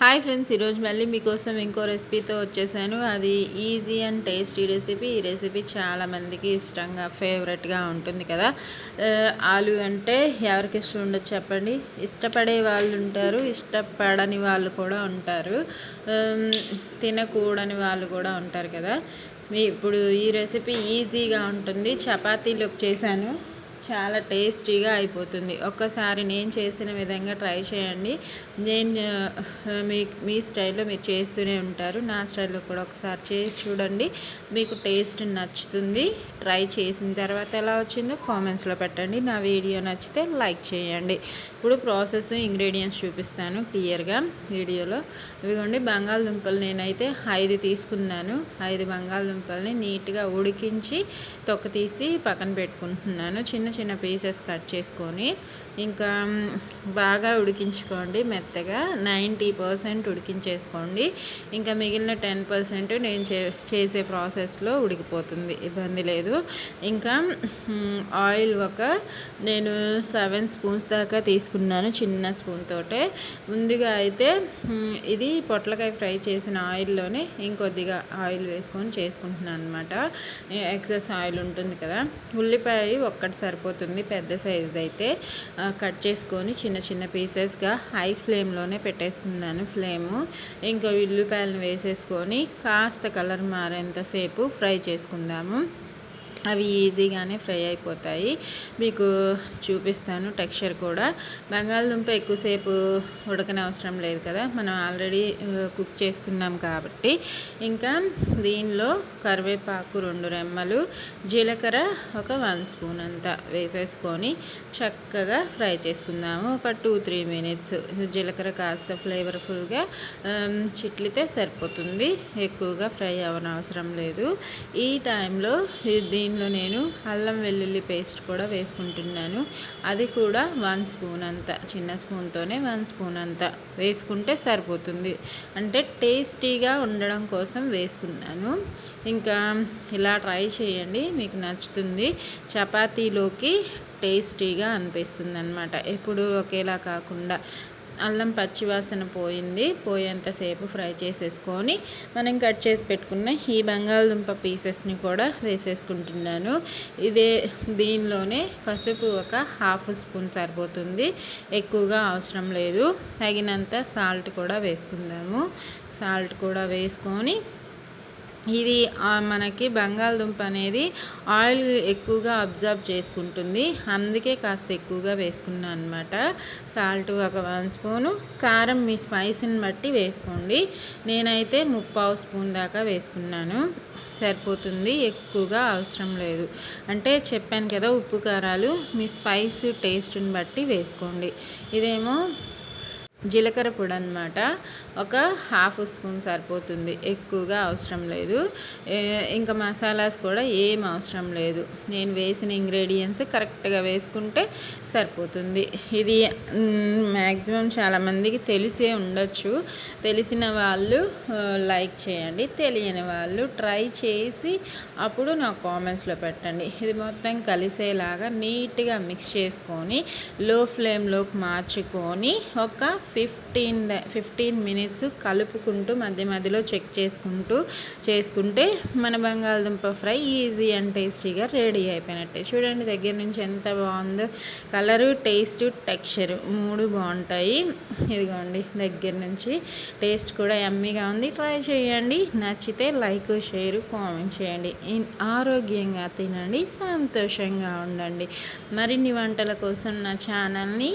Hi friends ఈరోజు మళ్ళీ మీకోసం ఇంకో రెసిపీతో వచ్చేసాను. అది ఈజీ అండ్ టేస్టీ రెసిపీ. ఈ రెసిపీ చాలామందికి ఇష్టంగా ఫేవరెట్గా ఉంటుంది కదా. ఆలు అంటే ఎవరికి ఇష్టం ఉండదు చెప్పండి. ఇష్టపడే వాళ్ళు ఉంటారు ఇష్టపడని వాళ్ళు కూడా ఉంటారు. తినకూడని వాళ్ళు కూడా ఉంటారు కదా. మీ ఇప్పుడు ఈ రెసిపీ ఈజీగా ఉంటుంది. చపాతీలోకి చేశాను. చాలా టేస్టీగా అయిపోతుంది. ఒక్కసారి నేను చేసిన విధంగా ట్రై చేయండి. నేను మీ మీ స్టైల్లో మీరు చేస్తూనే ఉంటారు. నా స్టైల్లో కూడా ఒకసారి చేసి చూడండి. మీకు టేస్ట్ నచ్చుతుంది. ట్రై చేసిన తర్వాత ఎలా వచ్చిందో కామెంట్స్లో పెట్టండి. నా వీడియో నచ్చితే లైక్ చేయండి. ఇప్పుడు ప్రాసెస్ ఇంగ్రీడియంట్స్ చూపిస్తాను క్లియర్గా వీడియోలో. ఇవిగోండి బంగాళదుంపలు నేనైతే ఐదు తీసుకున్నాను. ఐదు బంగాళదుంపల్ని నీట్గా ఉడికించి తొక్క తీసి పక్కన పెట్టుకుంటున్నాను. చిన్న చిన్న పీసెస్ కట్ చేసుకొని ఇంకా బాగా ఉడికించుకోండి మెత్తగా. నైంటీ పర్సెంట్ ఉడికించేసుకోండి. ఇంకా మిగిలిన టెన్ పర్సెంట్ నేను చే చేసే ప్రాసెస్లో ఉడికిపోతుంది. ఇబ్బంది లేదు. ఇంకా ఆయిల్ ఒక నేను సెవెన్ స్పూన్స్ దాకా తీసుకున్నాను చిన్న స్పూన్ తోటే. ముందుగా అయితే ఇది పొట్లకాయ ఫ్రై చేసిన ఆయిల్లోనే ఇంకొద్దిగా ఆయిల్ వేసుకొని చేసుకుంటున్నాను అనమాట ఎక్సెస్ ఆయిల్ ఉంటుంది కదా. ఉల్లిపాయ ఒక్కటి సరిపోతుంది. పెద్ద సైజుది అయితే. కట్ చేసుకొని చిన్న చిన్న పీసెస్గా హై ఫ్లేమ్లోనే పెట్టేసుకున్నాను ఫ్లేము ఇంకా ఉల్లిపాయలను వేసేసుకొని కాస్త కలర్ మారేంతసేపు ఫ్రై చేసుకుందాము. అవి ఈజీగానే ఫ్రై అయిపోతాయి. మీకు చూపిస్తాను టెక్స్చర్ కూడా. బంగాళదుంప ఎక్కువసేపు ఉడకని అవసరం లేదు కదా. మనం ఆల్రెడీ కుక్ చేసుకున్నాం కాబట్టి. ఇంకా దీనిలో కరివేపాకు రెండు రెమ్మలు జీలకర్ర ఒక వన్ స్పూన్ అంతా వేసేసుకొని చక్కగా ఫ్రై చేసుకుందాము. ఒక టూ త్రీ మినిట్స్. జీలకర్ర కాస్త ఫ్లేవర్ఫుల్గా చిట్లితే సరిపోతుంది. ఎక్కువగా ఫ్రై అవ్వనవసరం లేదు. ఈ టైంలో దీని దీనిలో నేను అల్లం వెల్లుల్లి పేస్ట్ కూడా వేసుకుంటున్నాను. అది కూడా వన్ స్పూన్ అంత చిన్న స్పూన్తోనే వన్ స్పూన్ అంత వేసుకుంటే సరిపోతుంది. అంటే టేస్టీగా ఉండడం కోసం వేసుకున్నాను. ఇంకా ఇలా ట్రై చేయండి మీకు నచ్చుతుంది. చపాతీలోకి టేస్టీగా అనిపిస్తుంది అనమాట ఎప్పుడు ఒకేలా కాకుండా అల్లం పచ్చివాసన పోయింది. పోయేంతసేపు ఫ్రై చేసేసుకొని మనం కట్ చేసి పెట్టుకున్న ఈ బంగాళదుంప పీసెస్ని కూడా వేసేసుకుంటున్నాను. ఇదే దీనిలోనే పసుపు ఒక హాఫ్ స్పూన్ సరిపోతుంది. ఎక్కువగా అవసరం లేదు. తగినంత సాల్ట్ కూడా వేసుకుందాము. సాల్ట్ కూడా వేసుకొని ఇది మనకి బంగాళదుంప అనేది ఆయిల్ ఎక్కువగా అబ్జర్వ్ చేసుకుంటుంది. అందుకే కాస్త ఎక్కువగా వేసుకున్నాను అనమాట సాల్ట్ ఒక వన్ స్పూను. కారం మీ స్పైసీని బట్టి వేసుకోండి. నేనైతే ముప్పావు స్పూన్ దాకా వేసుకున్నాను. సరిపోతుంది. ఎక్కువగా అవసరం లేదు. అంటే చెప్పాను కదా ఉప్పు కారాలు మీ స్పైస్ టేస్ట్ని బట్టి వేసుకోండి. ఇదేమో జీలకర్ర పొడి అనమాట ఒక హాఫ్ స్పూన్ సరిపోతుంది. ఎక్కువగా అవసరం లేదు. ఇంకా మసాలాస్ కూడా ఏం అవసరం లేదు. నేను వేసిన ఇంగ్రీడియంట్స్ కరెక్ట్గా వేసుకుంటే సరిపోతుంది. ఇది మ్యాక్సిమం చాలామందికి తెలిసే ఉండొచ్చు. తెలిసిన వాళ్ళు లైక్ చేయండి. తెలియని వాళ్ళు ట్రై చేసి అప్పుడు నా కామెంట్స్లో పెట్టండి. ఇది మొత్తం కలిసేలాగా నీట్గా మిక్స్ చేసుకొని లో ఫ్లేమ్లోకి మార్చుకొని ఒక ఫిఫ్టీన్ ఫిఫ్టీన్ మినిట్స్ కలుపుకుంటూ మధ్య మధ్యలో చెక్ చేసుకుంటూ చేసుకుంటే మన బంగాళదుంప ఫ్రై ఈజీ అండ్ టేస్టీగా రెడీ అయిపోయినట్టే. చూడండి దగ్గర నుంచి ఎంత బాగుందో కలరు టేస్ట్ టెక్స్చర్ మూడు బాగుంటాయి. ఇదిగోండి దగ్గర నుంచి టేస్ట్ కూడా ఎమ్మీగా ఉంది. ట్రై చేయండి. నచ్చితే లైక్ షేర్ కామెంట్ చేయండి. ఆరోగ్యంగా తినండి సంతోషంగా ఉండండి. మరిన్ని వంటల కోసం నా ఛానల్ని